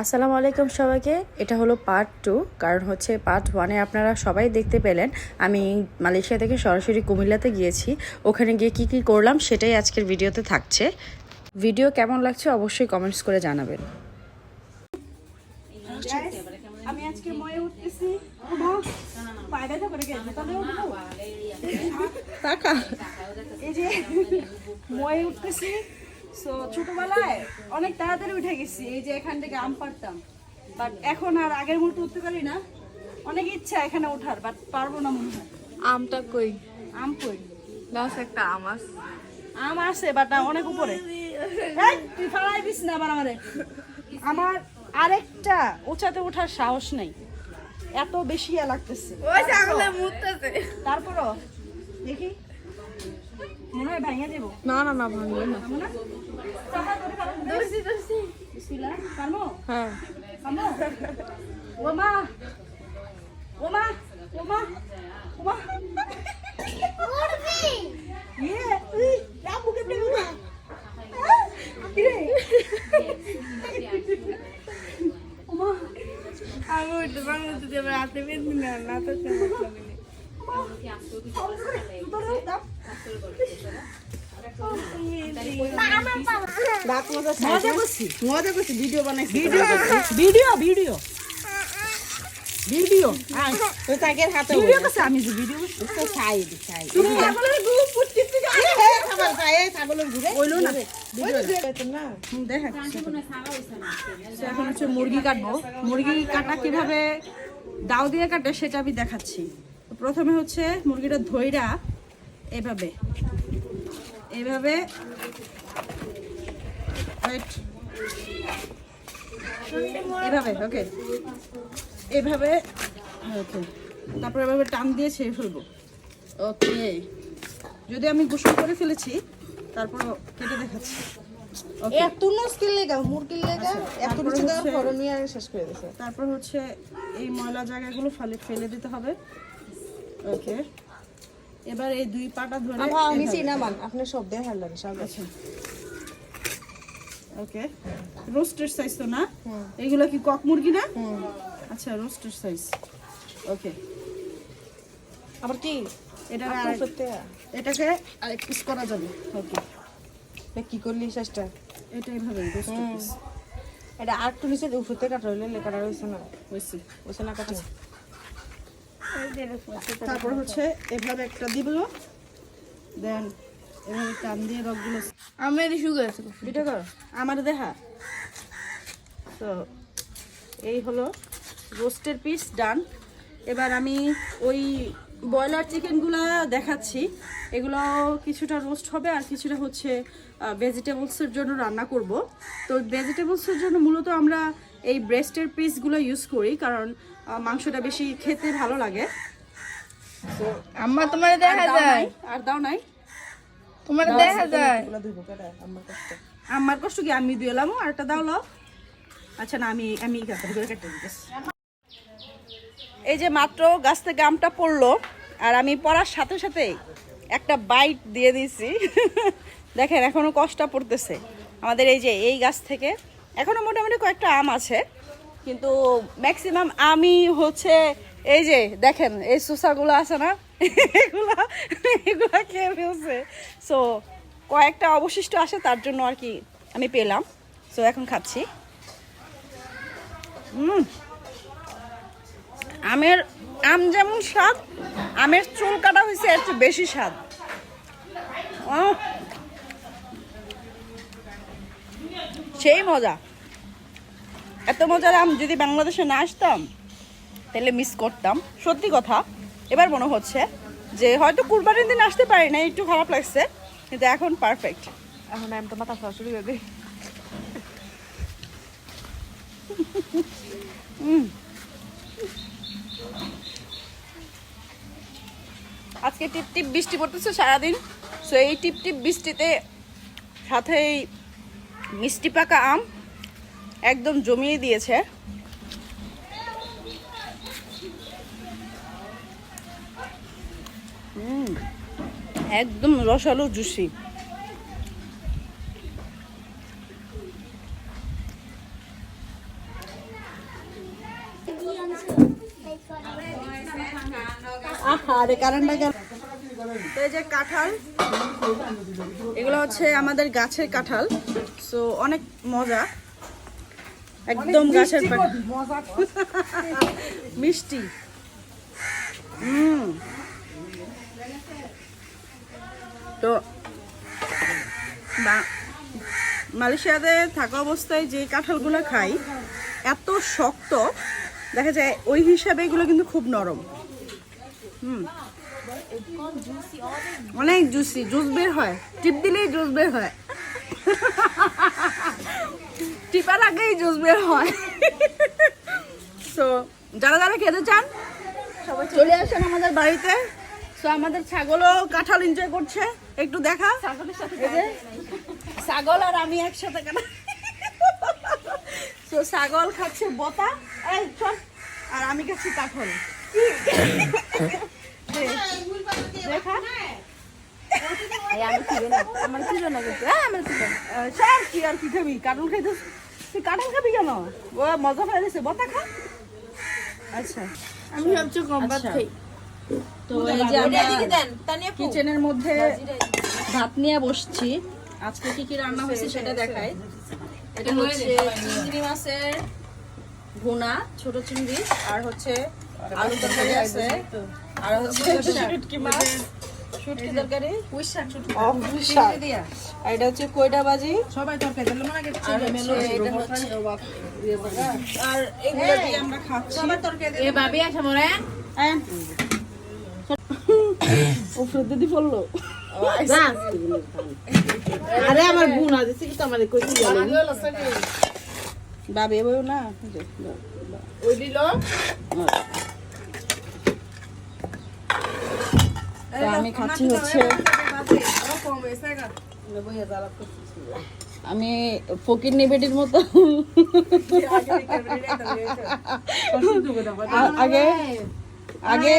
আসসালামু আলাইকুম সবাইকে। এটা হলো পার্ট টু কারণ হচ্ছে পার্ট ওয়ানে আপনারা সবাই দেখতে পেলেন। আমি মালয়েশিয়া থেকে সরাসরি কুমিল্লাতে গিয়েছি। ওখানে গিয়ে কি কি করলাম সেটাই আজকের ভিডিওতে থাকছে। ভিডিও কেমন লাগছে অবশ্যই কমেন্টস করে জানাবেন। আমি আজকে ময়ে উঠতেছি। এই যে ময়ে সো ছোটবেলায় অনেক তাড়াতাড়ি উঠে গেছি এই যে এখান থেকে আম পারতাম বাট এখন আর আগের মতো উঠতে পারি না। অনেক ইচ্ছা এখানে ওঠার বাট পারব না মনে হয়। আমটা কই? আম কই? লাস্ট একটা আম আস আম আছে বাট অনেক উপরে। এই, তুই ফালাই দিস না আবার আমারে। আমার আরেকটা উঁচাতে ওঠার সাহস নেই। এত বেশি ইয়া লাগতেছে। তারপরও দেখি। মনে হয় ভাঙিয়ে দেবো। না না না ভাঙবে না। দর্শি দর্শি বিসমিল্লাহ, পারব? হ্যাঁ। ইয়ে, উই, কিরে? আমি উঠতে পারব যদি আমার হাতে বেঁধে না না তো। ভিডিও ভিডিও ভিডিও মুরগি কাটবো। মুরগি কাটা কীভাবে দাও দিয়ে কাটে সেটা আমি দেখাচ্ছি। প্রথমে হচ্ছে মুরগিটা ধইরা এভাবে এভাবে এভাবে ওকে এভাবে ওকে তারপর এভাবে টান দিয়ে ছেড়ে ফেলব। ওকে যদি আমি গোসল করে ফেলেছি তারপর কেটে দেখাচ্ছি। এত তারপরে হচ্ছে- তারপর এই ময়লা জায়গাগুলো ফেলে ফেলে দিতে হবে। ওকে। এবার এই দুই পাটা ধরে আমি। চিনা আপনি সব সব আচ্ছা। ওকে। রোস্টের সাইজ তো না? এগুলো কি কক মুরগি না? আচ্ছা রোস্টের সাইজ ওকে। আবার কি? এটা এটাকে আরেক পিস করা যাবে। ওকে। কি করলি শেষটা এটা এইভাবে এটা আর একটু নিচে উপরতে কাটা হইলে লেখাটা রয়েছে না। হয়েছে হয়েছে না কাটা? তারপর হচ্ছে এভাবে একটা দিব দেন এভাবে টান দিয়ে রকগুলো আমার ইস্যু গেছে ভিডিও কর। আমার দেখা তো এই হলো রোস্টের পিস ডান এবার আমি ওই ব্রয়লার চিকেনগুলো দেখাচ্ছি। এগুলো কিছুটা রোস্ট হবে আর কিছুটা হচ্ছে ভেজিটেবলসের জন্য রান্না করব। তো ভেজিটেবলসের জন্য মূলত আমরা এই ব্রেস্টের পিসগুলো ইউজ করি কারণ মাংসটা বেশি খেতে ভালো লাগে। আম্মা তোমার দেখা যায়? আর দাও নাই। তোমার দেখা যায়? আমার কষ্ট। কি? আমি দিয়ে এলাম আর একটা দাও লাও। আচ্ছা না আমি আমি এই যে মাত্র গাছ থেকে আমটা পড়ল আর আমি পড়ার সাথে সাথে একটা বাইট দিয়ে দিয়েছি। দেখেন এখনও কষ্ট পড়তেছে। আমাদের এই যে এই গাছ থেকে এখনও মোটামুটি কয়েকটা আম আছে, কিন্তু ম্যাক্সিমাম আমি হচ্ছে এই যে দেখেন, এই সুসাগুলো আছে না, এগুলা এগুলা খেয়ে ফেলছে। সো কয়েকটা অবশিষ্ট আসে তার জন্য আর কি আমি পেলাম। সো এখন খাচ্ছি। আমের, আম যেমন স্বাদ, আমের চুল কাটা হয়েছে চেয়ে বেশি স্বাদ! সেই মজা। এত মজার আম যদি বাংলাদেশে না আসতাম তাহলে মিস করতাম। সত্যি কথা এবার মনে হচ্ছে যে হয়তো কুরবানির দিন আসতে পারি না একটু খারাপ লাগছে কিন্তু এখন পারফেক্ট এখন আমি তো মাথা খাওয়া শুরু করে দিই আজকে টিপ টিপ বৃষ্টি পড়তেছে সারাদিন সো এই টিপ টিপ বৃষ্টিতে সাথে এই মিষ্টি পাকা আম একদম জমিয়ে দিয়েছে। একদম রসালো জুসি। আহা রে কারেন্টটা গেল। তো এই যে কাঁঠাল, এগুলো হচ্ছে আমাদের গাছের কাঁঠাল। সো অনেক মজা। একদম গাছের পা- মিষ্টি। হুম। তো মালয়েশিয়াতে থাকা অবস্থায় যে কাঁঠালগুলো খাই এত শক্ত দেখা যায় ওই হিসাবে এগুলো কিন্তু খুব নরম। হুম। অনেক জুসি জুস বের হয়। টিপ দিলেই জুস বের হয়। টিপার আগেই জুস বের হয়। সো যারা যারা খেতে চান সবাই চলে আসেন আমাদের বাড়িতে। সো আমাদের ছাগলও কাঁঠাল এনজয় করছে। একটু দেখা। ছাগলের সাথে ছাগল আর আমি একসাথে কেন তো ছাগল খাচ্ছে বতা। এই চল। আর আমি খাচ্ছি কাঁঠাল। দেখা। আমি খিদে না আমার খিদে না কিন্তু। হ্যাঁ আমার খিদে স্যার কি আর কি খাবি? কাঁঠাল খাইতে তুই কাঁঠাল খাবি কেন? ও মজা ফেলে দিছে বতা খা। আচ্ছা। আমি সবচেয়ে কম ভাত আচ্ছা। খাই। তো এই যে আমরা কিচেনের মধ্যে ভাত নিয়ে বসছি। আজকে কি কি রান্না হয়েছে সেটা দেখাই। এটা হচ্ছে চিংড়ি মাছের ভুনা ছোট চিংড়ি আর হচ্ছে আলু তরকারি আছে। আর হচ্ছে শুটকি মাছ শুটকি তরকারি। পুঁই শাক শুটকি আর এটা হচ্ছে কয়টা বাজি সবাই তরকারি দিলে মনে হয় আর হচ্ছে এটা হচ্ছে আর এগুলো দিয়ে আমরা খাচ্ছি। এ আসা মরে। উপরে দিদি পড়ল আরে আমার বোন আছে কি তো আমাদের কই বাবে বউ না ওই দিল। তো আমি খাচ্ছি হচ্ছে। আমি ফকির নেবেটির মতো। আগে আগে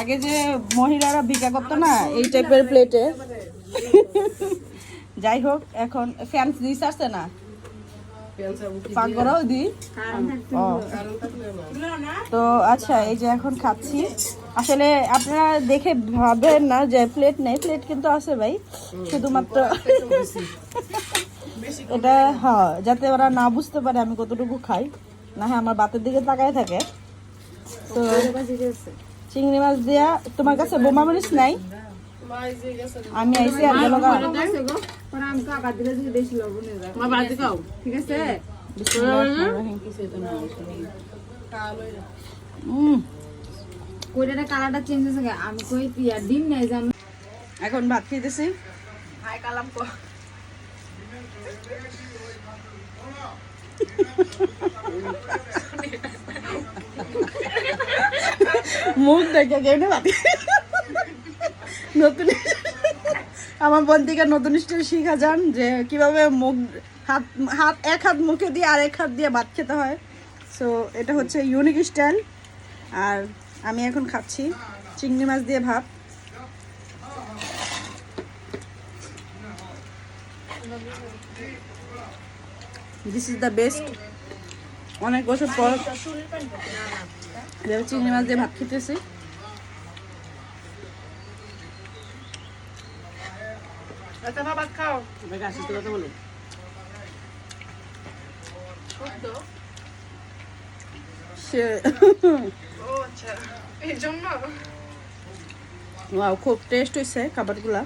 আগে যে মহিলারা ভিক্ষা করতো না এই টাইপের প্লেটে যাই হোক এখন ফ্যান্স দিস আসছে না। পাক করাও দি? ও। তো আচ্ছা এই যে এখন খাচ্ছি। আসলে আপনারা দেখে ভাবেন না যে প্লেট নেই প্লেট কিন্তু আছে ভাই। শুধুমাত্র এটা হ্যাঁ যাতে ওরা না বুঝতে পারে আমি কতটুকু খাই। না হ্যাঁ আমার বাতের দিকে তাকায় থাকে। তো চিংড়ি মাছ দিয়া তোমার কাছে বোমা মরিচ নাই? আমি আইসি আর গেল গা। আমার বাড়িতে খাও। উম, কইটা কালারটা চেঞ্জ হয়েছে গে। আমি কই পিয়া ডিম নাই যে এখন ভাত খেতেছি। মুখ দেখে কেউ ভাত নতুন আমার বোন থেকে নতুন স্টাইল শিখা যান যে কীভাবে মুখ হাত হাত এক হাত মুখে দিয়ে আর এক হাত দিয়ে ভাত খেতে হয়। সো এটা হচ্ছে ইউনিক স্টাইল আর আমি এখন খাচ্ছি চিংড়ি মাছ দিয়ে ভাত। দিস ইজ দ্য বেস্ট অনেক বছর পর চিংড়ি মাছ দিয়ে ভাত খেতেছি। আচ্ছা বাবা খাও। সে ও আচ্ছা। এই জন্য? ওয়াও খুব টেস্ট হয়েছে খাবারগুলা।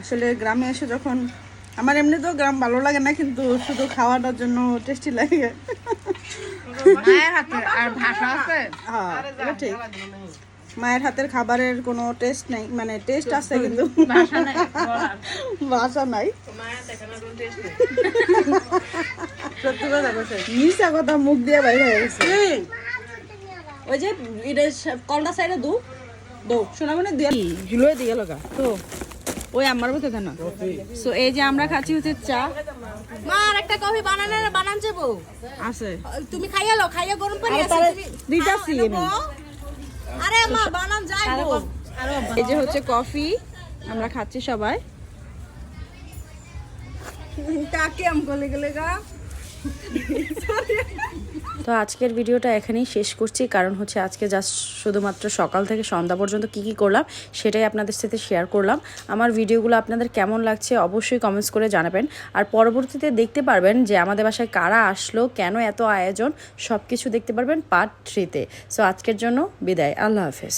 আসলে গ্রামে এসে যখন আমার এমনিতেও গ্রাম ভালো লাগে না কিন্তু শুধু খাওয়াটার জন্য টেস্টি লাগে। আর ভাষা আছে। হ্যাঁ ঠিক। মায়ের হাতের খাবারের কোনো টেস্ট নেই। মানে টেস্ট আছে কিন্তু। ভাষা নাই ভাষা নাই। মায়া দেখে না কোন টেস্ট নেই। সত্যি কথা বলছে মিশা কথা মুখ দিয়ে বাইরে হয়ে গেছে। ওই যে এটা কলটা সাইডে দু। দো। শোনা মানে দিয়ে ঝুলোয় দিয়ে লগা তো। ওই আমার মতো না সো এই যে আমরা খাচ্ছি হচ্ছে চা। মা আর একটা কফি বানানে বানান যাব। আছে। তুমি খাইয়া লো খাইয়া গরম পানি আছে দিতাছি আমি আরে মা বানান যাইবো এই যে হচ্ছে কফি আমরা খাচ্ছি সবাই। কাকে আম গলে গলে গা তো আজকের ভিডিওটা এখানেই শেষ করছি, কারণ হচ্ছে আজকে জাস্ট শুধুমাত্র সকাল থেকে সন্ধ্যা পর্যন্ত কি কি করলাম সেটাই আপনাদের সাথে শেয়ার করলাম। আমার ভিডিওগুলো আপনাদের কেমন লাগছে অবশ্যই কমেন্টস করে জানাবেন। আর পরবর্তীতে দেখতে পারবেন যে আমাদের বাসায় কারা আসলো, কেন এত আয়োজন সব কিছু দেখতে পারবেন পার্ট থ্রিতে সো আজকের জন্য বিদায়, আল্লাহ হাফেজ।